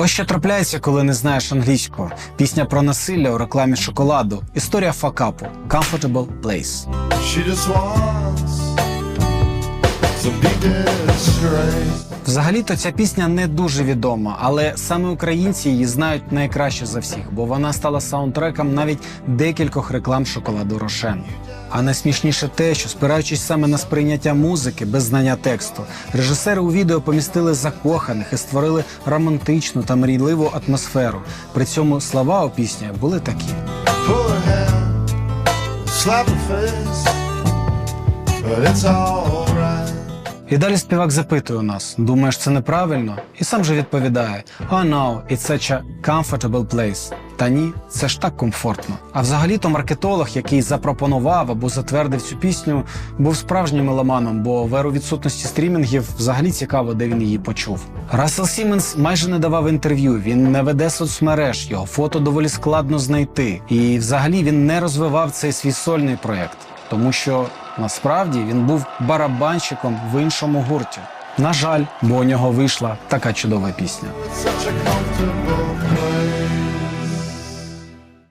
Ось що трапляється, коли не знаєш англійського. Пісня про насилля у рекламі шоколаду. Історія факапу. Comfortable Place. She just wants. Взагалі-то ця пісня не дуже відома, але саме українці її знають найкраще за всіх, бо вона стала саундтреком навіть декількох реклам шоколаду Рошен. А найсмішніше те, що спираючись саме на сприйняття музики без знання тексту, режисери у відео помістили закоханих і створили романтичну та мрійливу атмосферу. При цьому слова у пісні були такі. But it's alright. І далі співак запитує у нас: думаєш, це неправильно? І сам же відповідає: Oh no, it's such a comfortable place. Та ні, це ж так комфортно. А взагалі-то маркетолог, який запропонував або затвердив цю пісню, був справжнім меломаном, бо в еру відсутності стрімінгів взагалі цікаво, де він її почув. Рассел Сіменс майже не давав інтерв'ю, він не веде соцмереж, його фото доволі складно знайти. І взагалі він не розвивав цей свій сольний проєкт, тому що насправді він був барабанщиком в іншому гурті. На жаль, бо у нього вийшла така чудова пісня.